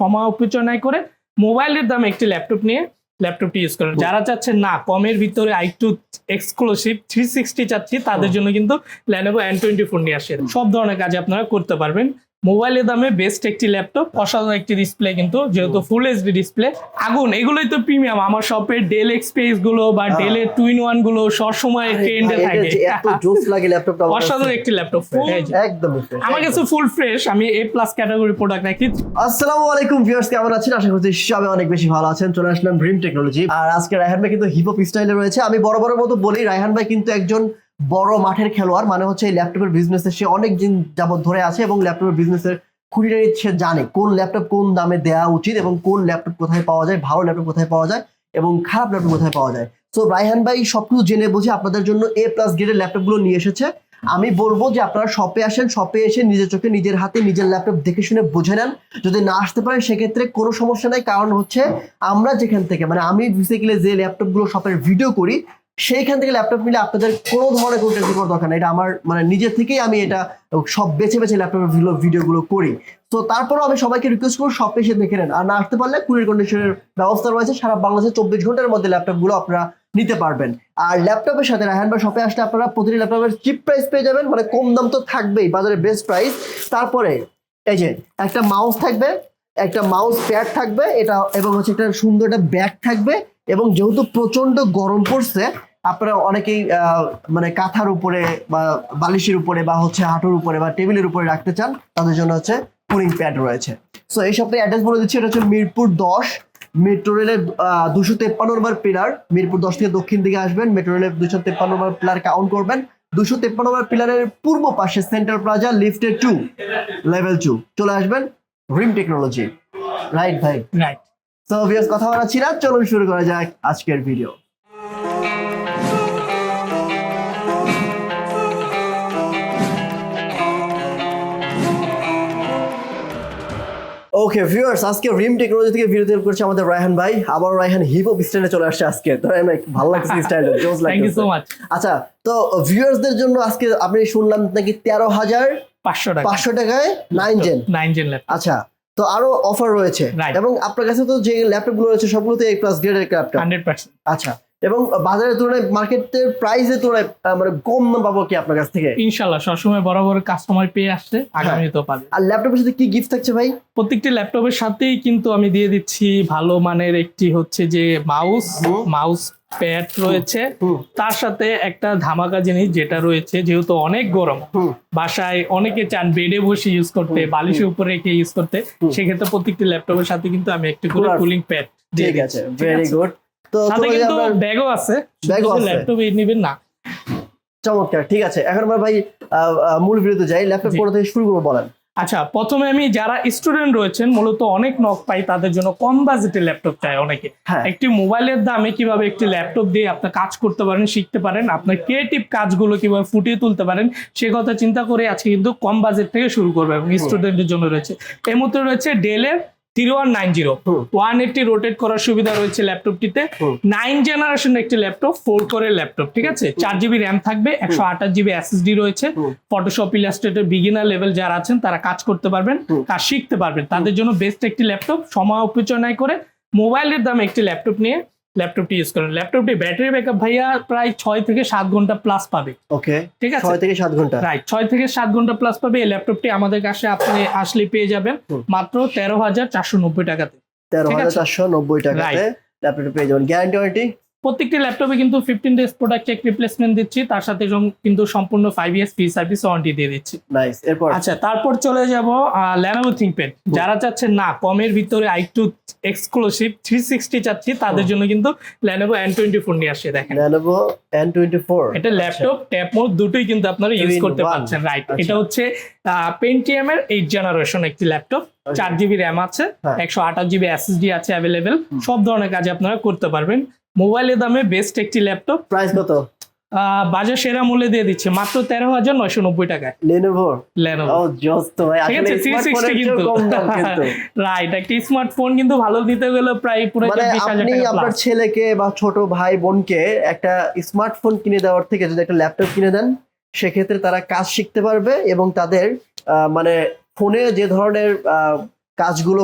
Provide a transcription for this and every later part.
সময় অপচয় করে মোবাইলের দামে একটি ল্যাপটপ নিয়ে ল্যাপটপটি ইউজ করেন। যারা চাচ্ছেন না কমের ভিতরে I two exclusive three sixty চাচ্ছি তাদের জন্য কিন্তু ল্যানোভো এন টোয়েন্টি ফোর নিয়ে আসে সব ধরনের কাজ আপনারা করতে পারবেন। মোবাইলের দামে বেস্ট একটি ল্যাপটপ অসাধারণ একটি ডিসপ্লে কিন্তু যেহেতু ফুল এইচডি ডিসপ্লে আগুন এগুলোই তো প্রিমিয়াম আমার শপের ডেল এক্সপেসগুলো বা ডেল এর টুইন ওয়ানগুলো সবসময় ট্রেন্ডে থাকে। এত জোস লাগে ল্যাপটপটা অসাধারণ একটি ল্যাপটপ একদম আমার কাছে ফুল ফ্রেশ আমি এ প্লাস ক্যাটাগরি প্রোডাক্ট রাখি আসসালামু আলাইকুম ভিউয়ার্স কেমন আছেন? আশা করছি সবাই অনেক বেশি ভালো আছেন। চলে আসলাম ড্রিম টেকনোলজি আর আজকে রায়হান ভাই কিন্তু হিপহপ স্টাইলে রয়েছে। আমি বড় বড় মতো বলি রায়হান ভাই কিন্তু একজন বড় মাঠের খেলোয়াড় মানে হচ্ছে এই ল্যাপটপের বিজনেসে সে অনেক দিন যাবত ধরে আছে এবং ল্যাপটপের বিজনেসের খুঁটিনাটি সে জানে কোন ল্যাপটপ কোন দামে দেওয়া উচিত এবং কোন ল্যাপটপ কোথায় পাওয়া যায়, ভালো ল্যাপটপ কোথায় পাওয়া যায় এবং খারাপ ল্যাপটপ কোথায় পাওয়া যায়। তো রায়হান ভাই, সবকিছু জেনে বুঝে আপনাদের জন্য এ প্লাস গ্রেডের ল্যাপটপগুলো নিয়ে এসেছে। আমি বলব যে আপনারা শপে আসেন শপে এসে নিজের চোখে, নিজের হাতে, নিজের ল্যাপটপ দেখে শুনে বুঝে নেন। যদি না আসতে পারেন, সেক্ষেত্রে কোনো সমস্যা নাই, কারণ হচ্ছে আমরা যেখান থেকে মানে আমি বেসিক্যালি যে ল্যাপটপগুলো শপের ভিডিও করি সেইখান থেকে ল্যাপটপ নিলে আপনাদের কোনো ধরনের কোনো করার দরকার নেই। এটা আমার মানে নিজের থেকেই আমি এটা সব বেছে বেছে ল্যাপটপের ভিডিওগুলো করি। তো তারপরেও আমি সবাইকে রিকোয়েস্ট করব শপে এসে দেখে নেন। আর না আসতে পারলে কুরিয়ার কন্ডিশনের ব্যবস্থা রয়েছে, সারা বাংলাদেশে চব্বিশ ঘণ্টার মধ্যে ল্যাপটপগুলো আপনারা নিতে পারবেন। আর ল্যাপটপের সাথে রাহান বা শপে আসলে আপনারা প্রতিটি ল্যাপটপের চিপ প্রাইস পেয়ে যাবেন মানে কম দাম তো থাকবেই, বাজারে বেস্ট প্রাইস তারপরে, এই যে, একটা মাউস থাকবে, একটা মাউস প্যাড থাকবে, এটা এবং হচ্ছে একটা সুন্দর একটা ব্যাগ থাকবে এবং যেহেতু প্রচণ্ড গরম পড়ছে আপনারা অনেকেই আহ, মানে কাঁথার উপরে বা বালিশের উপরে বা হচ্ছে হাঁটুর উপরে বা টেবিলের উপরে রাখতে চান তাদের জন্য হচ্ছে কুলিং প্যাড রয়েছে। সো এই সপ্তাহে অ্যাড্রেস বলে দিচ্ছি এটা হচ্ছে মিরপুর দশ মেট্রো রেলের দুশো তেপ্পান্ন নম্বর পিলার মিরপুর দশ থেকে দক্ষিণ দিকে আসবেন মেট্রো রেলের দুশো তেপ্পান্ন নম্বর পিলার কাউন্ট করবেন। দুশো তেপ্পান্ন নম্বর পিলারের পূর্ব পাশে সেন্ট্রাল প্লাজা লিফটের টু লেভেল টু চলে আসবেন রিম টেকনোলজি রাইট ভাই? রাইট তো কথা বলাচ্ছি না চলুন শুরু করা যাক আজকের ভিডিও ওকে ভিউয়ার্স আজকে রিম টেকনোলজি থেকে ভিডিও তৈরি করছে আমাদের রায়হান ভাই। আবার রায়হান হিপ হপ স্টাইলে চলে আসছে আজকে। তো ভাই ভালো লাগছে স্টাইল জোস লাগছে থ্যাংক ইউ সো মাচ আচ্ছা তো ভিউয়ার্সদের জন্য আজকে আপনি শুনলাম নাকি তেরো হাজার পাঁচশো টাকা। পাঁচশো টাকায় nine gen nine gen laptop আচ্ছা তো আরও অফার রয়েছে। এবং আপনার কাছে তো যে ল্যাপটপগুলো রয়েছে সবগুলোতে এই প্লাস গ্রেডের ল্যাপটপ হান্ড্রেড পার্সেন্ট আচ্ছা এবং বাজারের তুলনায় মার্কেটের প্রাইসের তুলনায় মানে কম দাম পাবো কি আপনার কাছ থেকে? ইনশাল্লাহ সবসময় বরাবর কাস্টমার পেয়ে আসছে আগামীতেও পাবে আর ল্যাপটপের সাথে কি গিফট থাকছে ভাই? প্রত্যেকটি ল্যাপটপের সাথেই কিন্তু আমি দিয়ে দিচ্ছি ভালো মানের একটি হচ্ছে যে মাউস মাউস প্যাড রয়েছে। তার সাথে একটা ধামাকা জিনিস যেটা রয়েছে যেহেতু অনেক গরম বাসায় অনেকে চান বেডে বসে ইউজ করতে বালিশের উপরে রেখে ইউজ করতে সেক্ষেত্রে প্রত্যেকটি ল্যাপটপের সাথে কিন্তু আমি একটি করে কুলিং প্যাড দিয়ে ঠিক আছে? ভেরি গুড সাথে কিন্তু ব্যাগও আছে Bag আছে। ল্যাপটপ নিবেন না। চমৎকার ঠিক আছে। এখন আমরা ভাই মূল ভিডিওতে যাই ল্যাপটপ। কোথা থেকে শুরু করব বলেন? আচ্ছা প্রথমে আমি যারা স্টুডেন্ট রয়েছেন মূলত অনেক নক পাই তাদের জন্য কম বাজেটের ল্যাপটপ চাই অনেকে। হ্যাঁ। একটি মোবাইলের দামে কীভাবে একটি ল্যাপটপ দিয়ে আপনি কাজ করতে পারেন শিখতে পারেন আপনার ক্রিয়েটিভ কাজগুলো কীভাবে ফুটিয়ে তুলতে পারেন সে কথা চিন্তা করে আজকে কিন্তু কম বাজেট থেকে শুরু করবে এবং স্টুডেন্টের জন্য রয়েছে। এর মধ্যে রয়েছে ডেলের three one nine zero. One eighty rotate করার সুবিধা রয়েছে ল্যাপটপটিতে নাইন জেনারেশন একটি ল্যাপটপ ফোর কোরের ল্যাপটপ ঠিক আছে? চার জিবি র্যাম থাকবে একশো আঠাশ জিবি এসএসডি রয়েছে। ফটোশপ ইলাস্ট্রেটের বিগিনার লেভেল যারা আছেন তারা কাজ করতে পারবেন কাজ শিখতে পারবেন। তাদের জন্য বেস্ট একটি ল্যাপটপ সময় অপচয় করে। মোবাইলের দামে একটি ল্যাপটপ নিয়ে ল্যাপটপটি ইউজ করেন। ল্যাপটপটি ব্যাটারি ব্যাকআপ ভাইয়া প্রায় ছয় থেকে সাত ঘণ্টা প্লাস পাবে। ওকে ঠিক আছে? ছয় থেকে সাত ঘণ্টা। রাইট ছয় থেকে সাত ঘণ্টা প্লাস পাবে এই ল্যাপটপটি আমাদের কাছে আপনি আসলে পেয়ে যাবেন মাত্র তেরো হাজার চারশো নব্বই টাকাতে। তেরো হাজার চারশো নব্বই টাকাতে ল্যাপটপ পেয়ে যাবেন। গ্যারান্টি ওয়ারেন্টি প্রত্যেকটি ল্যাপটপে কিন্তু fifteen days product check replacement দিচ্ছি তার সাথে কিন্তু সম্পূর্ণ five years free service warranty দিয়ে দিচ্ছি। এরপর? আচ্ছা তারপর চলে যাব ল্যানোভো থিঙ্কপ্যাড যারা চাচ্ছেন না কমের ভিতরে I two exclusive three sixty চাচ্ছি তাদের জন্য কিন্তু ল্যানোভো এন টোয়েন্টি ফোর নিয়ে আসছে দেখেন। ল্যানোভো এন টোয়েন্টি ফোর এটা ল্যাপটপ ট্যাব মোড দুটোই কিন্তু আপনারা ইউজ করতে পারছেন রাইট আচ্ছা। এটা হচ্ছে পেন্টিএম এর এইট জেনারেশন একটি ল্যাপটপ চার জিবি র্যাম আছে হ্যাঁ। একশো আঠাশ জিবি এসএসডি আছে অ্যাভেলেবেল সব ধরনের কাজ আপনারা করতে পারবেন। মোবাইলের দামে বেস্ট একটি ল্যাপটপ প্রাইস কত? বাজার সেরা মূল্যে দিয়ে দিচ্ছে। মাত্র তেরো হাজার নয়শো নব্বই টাকায়। লেনোভো লেনোভো ঠিক আছে থ্রি সিক্সটি কিন্তু। রাইট একটি স্মার্টফোন কিন্তু ভালো দিতে গেলে প্রায় পুরো মানে আপনি আপনার ছেলেকে বা ছোট ভাই বোনকে একটা স্মার্টফোন কিনে দেওয়ার থেকে যদি একটা ল্যাপটপ কিনে দেন সেক্ষেত্রে তারা কাজ শিখতে পারবে এবং তাদের আহ, মানে ফোনে যে ধরনের কাজগুলো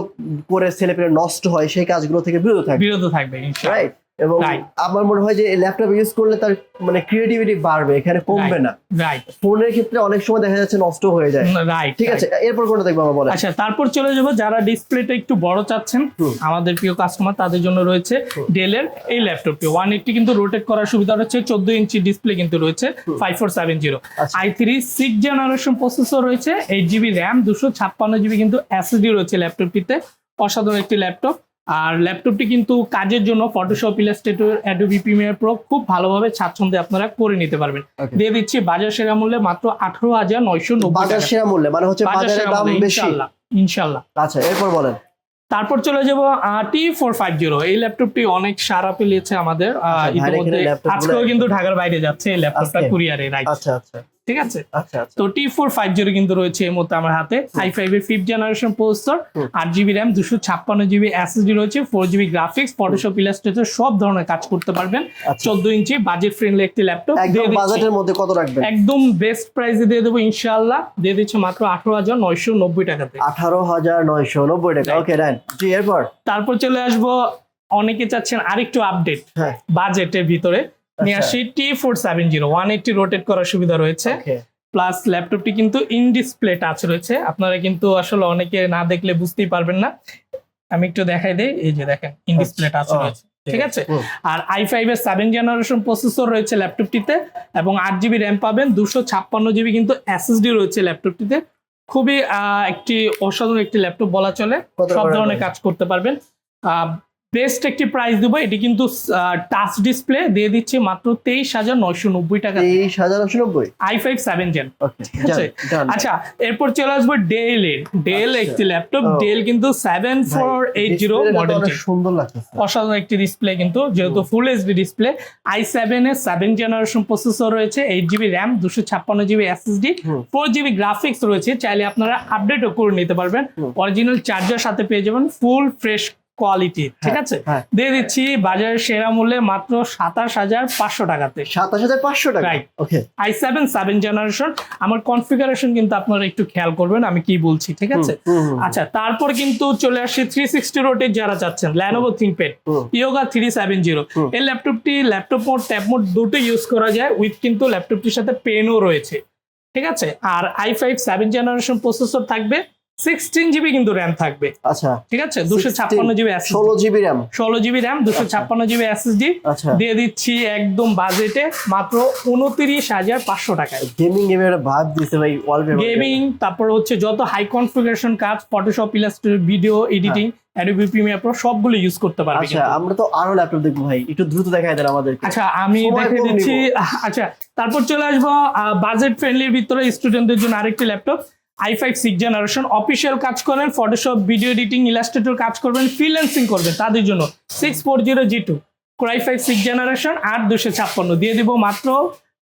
করে ছেলে পেলে নষ্ট হয় সেই কাজগুলো থেকে বিরত থাকবে। বিরত থাকবে রাইট এবং. আমার মনে হয় যে ল্যাপটপ ইউজ করলে তার মানে ক্রিয়েটিভিটি বাড়বে এখানে কমবে না। রাইট ফোনের ক্ষেত্রে অনেক সময় দেখা যাচ্ছে নষ্ট হয়ে যায়। রাইট ঠিক আছে এরপর কোনটা দেখব আমার আচ্ছা তারপর চলে যাব যারা ডিসপ্লেটা একটু বড় চাচ্ছেন আমাদের প্রিয় কাস্টমার তাদের জন্য রয়েছে। ডেলের এই ল্যাপটপটি ওয়ান এইটটি কিন্তু রোটেট করার সুবিধা রয়েছে চোদ্দ ইঞ্চি ডিসপ্লে কিন্তু রয়েছে five four seven zero. I three six generation processor রয়েছে এইট জিবি র্যাম দুশো ছাপ্পান্ন জিবি কিন্তু এসএসডি রয়েছে ল্যাপটপটিতে অসাধারণ একটি ল্যাপটপ আর ল্যাপটপটি কিন্তু কাজের জন্য Photoshop Illustrator Adobe Premiere Pro খুব ভালোভাবে স্বাচ্ছন্দ্যে আপনারা করে নিতে পারবেন। দিয়ে দিচ্ছি বাজার সেরা মূল্যে মাত্র আঠারো হাজার নয়শো নব্বই বাজার সেরা মূল্যে মানে হচ্ছে বাজারের দাম বেশি। ইনশাল্লাহ আচ্ছা এরপর বলেন। তারপর চলে যাব টি ফোর ফাইভ জিরো এই ল্যাপটপটি অনেক সারা পেলিয়েছে আমাদের আচ্ছা, ইতিমধ্যে আজকেও কিন্তু ঢাকার বাইরে যাচ্ছে এই ল্যাপটপটা? কুরিয়ারে রাইট আচ্ছা আচ্ছা। ঠিক আছে? আচ্ছা আচ্ছা। তো টি ফোর ফাইভ জিরো কিন্তু রয়েছে এই মুহূর্তে আমার হাতে। আই ফাইভ এর ফিফথ জেনারেশন প্রসেসর আট জিবি র্যাম দুশো ছাপ্পান্ন জিবি এসএসডি রয়েছে four GB graphics Photoshop Illustrator সব ধরনের কাজ করতে পারবেন। আচ্ছা। চোদ্দ ইঞ্চি বাজেট ফ্রেন্ডলি একটি ল্যাপটপ একদম বাজেটের মধ্যে কত রাখবেন? একদম বেস্ট প্রাইসে দিয়ে দেবো ইনশাআল্লাহ। দিয়ে দিচ্ছে মাত্র আঠারো হাজার নয়শো নব্বই টাকাতে আঠারো হাজার নয়শো নব্বই টাকা। ওকে জি এরপর? তারপর চলে আসব। অনেকে চাচ্ছেন আরেকটু আপডেট হ্যাঁ। বাজেটের ভিতরে। নিয়ে আচ্ছা। আসি T four seven zero one eighty rotate করার সুবিধা রয়েছে। প্লাস ল্যাপটপটি কিন্তু ইন ডিসপ্লে টাচ রয়েছে। আপনারা কিন্তু আসলে অনেকে না দেখলে বুঝতেই পারবেন না। আমি একটু দেখাই দেই এই যে দেখেন ইন ডিসপ্লে টাচ রয়েছে। ঠিক আছে? আর আই ফাইভ এর সেভেন জেনারেশন প্রসেসর রয়েছে ল্যাপটপটিতে এবং আট জিবি র্যাম পাবেন। দুশো ছাপ্পান্ন জিবি কিন্তু এসএসডি রয়েছে ল্যাপটপটিতে খুবই আহ, একটি অসাধারণ একটি ল্যাপটপ বলা চলে। সব ধরনের কাজ করতে পারবেন। বেস্ট একটি প্রাইস দেবো এটি কিন্তু টাচ ডিসপ্লে দিয়ে দিচ্ছে মাত্র তেইশ হাজার নয়শো নব্বই টাকা তেইশ হাজার নশো নব্বই? I five seven gen? আচ্ছা এরপর চলে আসব ডেল এর। ডেল আচ্ছা। একটি ল্যাপটপ ডেল কিন্তু সেভেন ফোর এইট জিরো মডেলটি সুন্দর লাগতেছে। অসাধারণ একটি ডিসপ্লে কিন্তু যেহেতু full HD display I seven এর সেভেন জেনারেশন প্রসেসর রয়েছে এইট জিবি র্যাম দুশো ছাপ্পান্ন GB SSD. Four GB graphics রয়েছে চাইলে আপনারা আপডেটও করে নিতে পারবেন। অরিজিনাল চার্জার সাথে পেয়ে যাবেন ফুল ফ্রেশ কোয়ালিটি ঠিক আছে? হ্যাঁ। দিয়ে দিচ্ছি বাজারের সেরা মূল্যে মাত্র সাতাশ হাজার পাঁচশো টাকাতে। সাতাশ হাজার পাঁচশো টাকা? Okay I seven seven generation আমার কনফিগারেশন কিন্তু আপনারা একটু খেয়াল করবেন আমি কি বলছি ঠিক আছে? আচ্ছা তারপর কিন্তু চলে আসছে থ্রি সিক্সটি রোটের যারা চাচ্ছেন Lenovo ThinkPad Yoga three seven zero. এই ল্যাপটপটি ল্যাপটপ মোড ট্যাব মোড দুটো ইউজ করা যায় উইথ কিন্তু ল্যাপটপটির সাথে পেনও রয়েছে ঠিক আছে? আর I five seven generation processor থাকবে সিক্সটিন জিবি কিন্তু র্যাম থাকবে। আচ্ছা। ঠিক আছে? দুশো ছাপ্পান্ন জিবি ষোলো জিবি র্যাম ষোলো জিবি র্যাম দুশো ছাপ্পান্ন জিবি এসএসডি আচ্ছা। দিয়ে দিচ্ছি একদম বাজেটে মাত্র উনত্রিশ হাজার পাঁচশো টাকায়। গেমিং একটা ভাব দিছে ভাই গেমিং তারপর হচ্ছে যত হাই কনফিগারেশন কাজ Photoshop Illustrator video editing Adobe Premiere Pro সবগুলো ইউজ করতে পারবে আচ্ছা আমরা তো আরও ল্যাপটপ দেখব ভাই একটু দ্রুত দেখাই দেন আমাদের আচ্ছা আমি দেখে দিচ্ছি আচ্ছা তারপর চলে আসব বাজেট ফ্রেন্ডলির ভিতরে স্টুডেন্টদের জন্য আরেকটি laptop I five six generation official কাজ করেন ফটোশপ ভিডিও এডিটিং ইলাস্ট্রেটর কাজ করবেন ফ্রিল্যান্সিং করবেন তাদের জন্য। Six four zero G two core i five six generation আট দুশো ছাপ্পান্ন। দিয়ে দিব মাত্র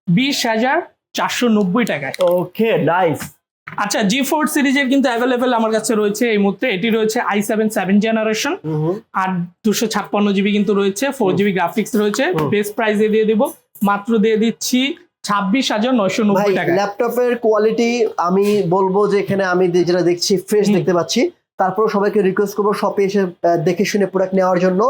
বিশ হাজার চারশো নব্বই টাকায়। ওকে নাইস আচ্ছা জি ফোর সিরিজের কিন্তু অ্যাভেলেবেল আমার কাছে রয়েছে এই মুহূর্তে। এটি রয়েছে আই সেভেন সেভেন জেনারেশন আর দুশো ছাপ্পান্ন জিবি কিন্তু রয়েছে ফোর জিবি গ্রাফিক্স রয়েছে। বেস্ট প্রাইসে দিয়ে দিব। মাত্র দিয়ে দিচ্ছি ছাব্বিশ হাজার নয়শো নব্বই টাকা। ল্যাপটপের কোয়ালিটি আমি বলব যে এখানে আমি যেটা দেখছি ফ্রেশ দেখতে পাচ্ছি। তারপর সবাইকে রিকোয়েস্ট করব শপে এসে দেখে শুনে প্রোডাক্ট নেওয়ার জন্য।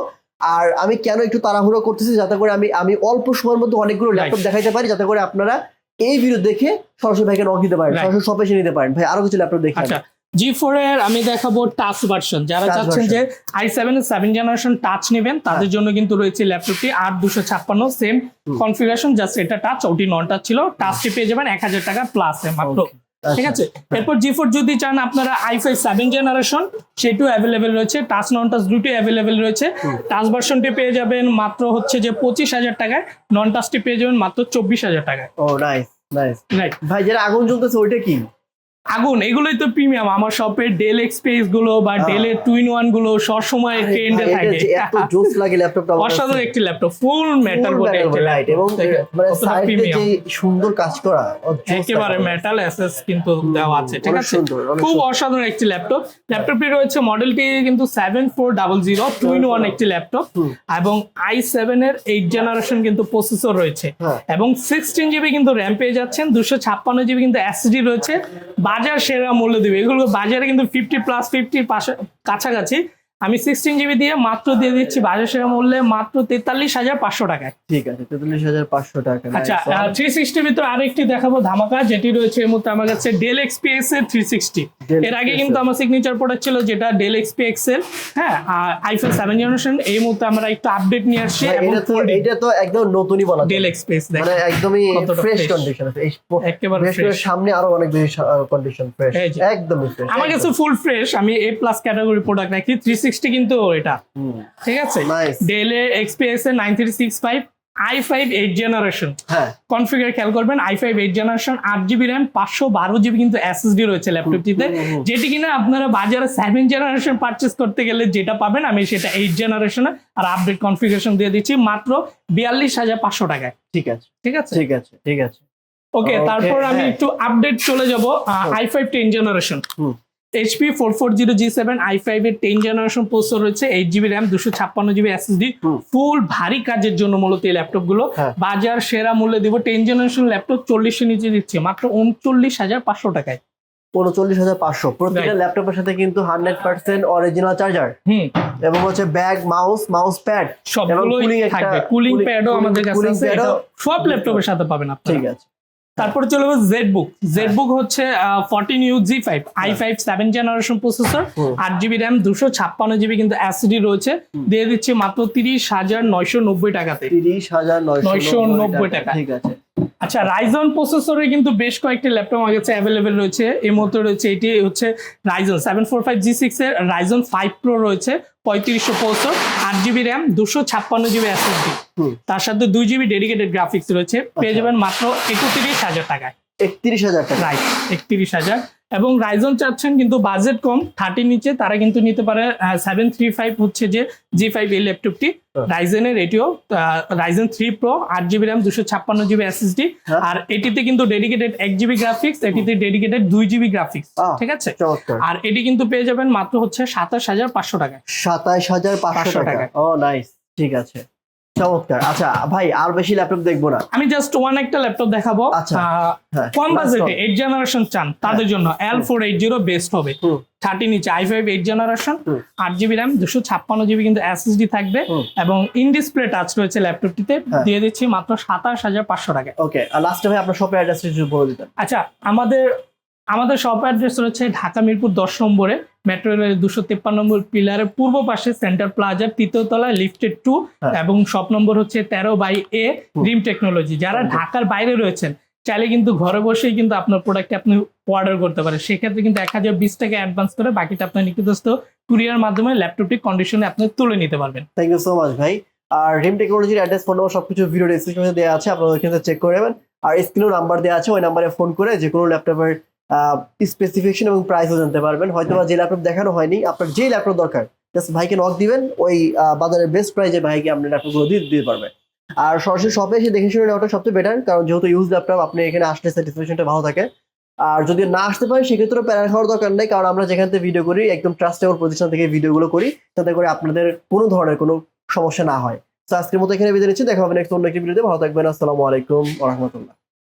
আর আমি কেন একটু তাড়াহুড়ো করতেছি যাতে করে আমি আমি অল্প সময়ের মধ্যে অনেকগুলো ল্যাপটপ. দেখাইতে পারি যাতে করে আপনারা এই ভিডিও দেখে সরাসরি ভাইকে নক দিতে পারেন সরাসরি শপে এসে নিতে পারেন। ভাই আরও কিছু ল্যাপটপ দেখে জি ফোর এর আমি দেখাবো টাচ ভার্সন যারা চাচ্ছেন যে I seven seven generation touch নেবেন তাদের জন্য কিন্তু রয়েছে ল্যাপটপটি আট দুশো ছাপ্পান্ন সেম। কনফিগারেশন জাস্ট এটা টাচ ওটি নন টাচ ছিল টাচটি পেয়ে যাবেন এক হাজার টাকা প্লাস মাত্র। ঠিক আচ্ছা। আছে? এরপর জি ফোর যদি চান আপনারা আই ফাই সেভেন জেনারেশন সেটিও অ্যাভেলেবেল রয়েছে। টাচ নন টাচ দুটোই অ্যাভেলেবেল রয়েছে। টাচ ভার্সনটি পেয়ে যাবেন মাত্র হচ্ছে যে পঁচিশ হাজার টাকায়। নন টাচটি পেয়ে যাবেন মাত্র চব্বিশ হাজার টাকায়। ও নাইস নাইস রাইট ভাই যেটা আগুন জ্বলতেছে ওইটা কি? আগুন এগুলোই তো প্রিমিয়াম আমার শপের ডেল এক্সপেসগুলো বা হ্যাঁ। ডেলের টুইন ওয়ানগুলো সবসময় ট্রেন্ডে থাকে। এত জোস লাগে ল্যাপটপটা অসাধারণ একটি ল্যাপটপ ফুল মেটাল একটি বলে, এবং মানে সাইডে যে সুন্দর কাজ করা একেবারে মেটাল অ্যাসেস কিন্তু দেওয়া আছে ঠিক আছে? খুব অসাধারণ একটি ল্যাপটপ ল্যাপটপটি রয়েছে মডেলটি কিন্তু seven four double zero twin one একটি ল্যাপটপ এবং আই সেভেন এর এইট জেনারেশন কিন্তু প্রসেসর রয়েছে। হ্যাঁ। এবং সিক্সটিন জিবি কিন্তু র্যাম পেয়ে যাচ্ছেন দুশো ছাপ্পান্ন জিবি কিন্তু এসডি রয়েছে বাজার সেরা মূল্য দেবে। এগুলো বাজারে কিন্তু ফিফটি প্লাস ফিফটির পাশে কাছাকাছি। আমি সিক্সটিন জিবি দিয়ে মাত্র দিয়ে দিচ্ছি বাজার সেরা মূল্যে মাত্র তেতাল্লিশ হাজার পাঁচশো টাকায় ঠিক আছে তেতাল্লিশ হাজার পাঁচশো টাকা আচ্ছা থ্রি সিক্সটির ভিতরে আরেকটি দেখাবো ধামাকা যেটি রয়েছে এই মুহূর্তে আমার কাছে ডেল এক্সপিএক্স এর থ্রি সিক্সটি এর আগে কিন্তু আমার সিগনেচার প্রোডাক্ট ছিল যেটা ডেল এক্সপিএক্স এর হ্যাঁ আইফোন সেভেন জেনারেশন এই মুহূর্তে আমরা একটু আপডেট নিয়ে আসছি এটা তো একদম নতুনই বলা। ডেল এক্সপিএক্স মানে একদমই ফ্রেশ কন্ডিশন আছে। একেবারে সামনে আরও অনেক বেশি কন্ডিশন ফ্রেশ একদমই ফ্রেশ আমার কাছে ফুল ফ্রেশ আমি এ প্লাস ক্যাটাগরি প্রোডাক্ট রাখি থ্রি সিক্সটি কিন্তু এটা। ঠিক আছে? ডেল এক্সপিএস এর nine three six five I five eight generation configure খেয়াল করবেন আই ফাইভ এইট জেনারেশন আট জিবি র্যাম পাঁচশো বারো জিবি কিন্তু এসএসডি রয়েছে ল্যাপটপটিতে। যেটি কিনা আপনারা বাজারে সেভেন জেনারেশন পারচেস করতে গেলে যেটা পাবেন আমি সেটা এইট জেনারেশনে আর আপডেট কনফিগারেশন দিয়ে দিচ্ছি মাত্র বিয়াল্লিশ হাজার পাঁচশো টাকায়। ঠিক আছে। ঠিক আছে? ঠিক আছে ঠিক আছে। ওকে তারপর আমি হ্যাঁ। একটু আপডেট চলে যাব I five ten generation. HP four four zero G seven I five এর টেন জেনারেশন প্রসেসর রয়েছে এইট জিবি র্যাম দুশো ছাপ্পান্ন জিবি এসএসডি ফুল ভারী কাজের জন্য মূলত এই ল্যাপটপগুলো হ্যাঁ। বাজার সেরা মূল্যে দিব টেন জেনারেশন ল্যাপটপ চল্লিশের নিচে দিচ্ছে মাত্র উনচল্লিশ হাজার পাঁচশো টাকায়। উনচল্লিশ হাজার পাঁচশো। প্রত্যেকটা ল্যাপটপের সাথে কিন্তু হান্ড্রেড পার্সেন্ট অরিজিনাল চার্জার হুম। এবং হচ্ছে ব্যাগ মাউস মাউস প্যাড থাকবে। কুলিং প্যাডও আমাদের কাছে সব ল্যাপটপের সাথে পাবেন আপনারা। ঠিক আছে। তারপর চলে যাব জেড বুক জেড বুক হচ্ছে fourteen U G five I five seven generation processor আট জিবি র্যাম দুশো ছাপ্পান্ন জিবি কিন্তু অ্যাসিডি রয়েছে। দিয়ে দিচ্ছে মাত্র তিরিশ হাজার নয়শো নব্বই টাকাতে। তিরিশ হাজার নয়শো নব্বই টাকা। ঠিক আছে। আচ্ছা রাইজন প্রসেসরে কিন্তু বেশ কয়েকটি ল্যাপটপ আমার কাছে অ্যাভেলেবেল রয়েছে। এই মধ্যে রয়েছে এটি হচ্ছে Ryzen seven four five G six এর রাইজন ফাইভ প্রো রয়েছে পঁয়ত্রিশশো পঁয়ষট্টি আট জিবি র্যাম দুশো ছাপ্পান্ন জিবি এসএসডি। তার সাথে দুই জিবি ডেডিকেটেড গ্রাফিক্স রয়েছে পেয়ে আচ্ছা। যাবেন মাত্র একত্রিশ হাজার টাকায়। একত্রিশ হাজার টাকা। রাইট একত্রিশ হাজার। এবং রাইজন চাচ্ছেন কিন্তু বাজেট কম থার্টি নিচে তারা কিন্তু নিতে পারে সেভেন থ্রি ফাইভ হচ্ছে যে জি ফাইভ এই ল্যাপটপটি। রাইজেনের এটিও রাইজেন থ্রি প্রো আট জিবি র্যাম দুশো ছাপ্পান্ন জিবি এসএসডি হ্যাঁ। আর এটিতে কিন্তু ডেডিকেটেড এক জিবি গ্রাফিক্স এটিতে ডেডিকেটেড দুই জিবি গ্রাফিক্স ঠিক আছে? আর এটি কিন্তু পেয়ে যাবেন মাত্র হচ্ছে সাতাশ হাজার পাঁচশো টাকা সাতাশ হাজার পাঁচশো টাকা। টাকা। ও নাইস ঠিক আছে। চমৎকার। আচ্ছা ভাই আর বেশি ল্যাপটপ দেখব না। আমি জাস্ট ওয়ান একটা ল্যাপটপ দেখাবো। আচ্ছা। হ্যাঁ কম বাজেটে এইট জেনারেশন চান তাদের জন্য L four eight zero best হবে। হুম। থার্টি নিচে আই ফাইভ এইট জেনারেশন আট জিবি র্যাম দুশো ছাপ্পান্ন জিবি কিন্তু এসএসডি থাকবে এবং ইন ডিসপ্লে টাচ রয়েছে ল্যাপটপটিতে হ্যাঁ। দিয়ে দিচ্ছি মাত্র সাতাশ হাজার পাঁচশো টাকা ওকে লাস্টে ভাই আপনার শপের অ্যাড্রেসটা বলে দিতেন। আচ্ছা আমাদের আমাদের শপ অ্যাড্রেস রয়েছে ঢাকা মিরপুর দশ নম্বরে মেট্রো রেলের দুশো তেপ্পান্ন নম্বর পিলারের পূর্ব পাশে সেন্টার প্লাজার তৃতীয় তলায় লিফটেড টু হ্যাঁ। এবং শপ নম্বর হচ্ছে তেরো বাই এ ড্রিম টেকনোলজি যারা ঢাকার বাইরে রয়েছেন চাইলে কিন্তু ঘরে বসেই কিন্তু আপনার প্রোডাক্ট আপনি অর্ডার করতে পারেন। সেক্ষেত্রে কিন্তু এক হাজার বিশ টাকা অ্যাডভান্স করে বাকিটা আপনার নিকটস্থ কুরিয়ার মাধ্যমে ল্যাপটপটি কন্ডিশনে আপনি তুলে নিতে পারবেন। থ্যাংক ইউ সো মাচ ভাই। আর রিম টেকনোলজির অ্যাড্রেস ফোন নম্বর সবকিছু ভিডিও ডিসক্রিপশনে দেওয়া আছে আপনারা ওইখানে চেক করে নেবেন। আর স্ক্রিনেও নাম্বার দেওয়া আছে ওই নাম্বারে ফোন করে যে কোনো ল্যাপটপের স্পেসিফিকেশন এবং প্রাইসও জানতে পারবেন। হয়তো বা যে ল্যাপটপ দেখানো হয়নি, আপনার যে ল্যাপটপ দরকার জাস্ট ভাইকে নক দিবেন, ওই বাজারের বেস্ট প্রাইসে ভাইকে আপনি ল্যাপটপগুলো দিয়ে দিতে পারবেন। আর সরাসরি শপে এসে দেখে শুনে নেওয়াটা সবচেয়ে বেটার কারণ যেহেতু ইউজ ল্যাপটপ আপনি এখানে আসলে স্যাটিসফ্যাকশনটা ভালো থাকে। আর যদি না আসতে পারেন সেক্ষেত্রে প্যারা খাওয়ার দরকার নেই, কারণ আমরা যেখান থেকে ভিডিও করি, একদম ট্রাস্টেবল প্রতিষ্ঠান থেকে ভিডিওগুলো করি যাতে করে আপনাদের কোনো ধরনের কোনো সমস্যা না হয়। তো আজকের মতো এখানে বিদায় নিচ্ছি, দেখা হবে নেক্সট অন্য একটি ভিডিওতে ভালো থাকবেন, আসসালামু আলাইকুম রহমতুল্লাহ।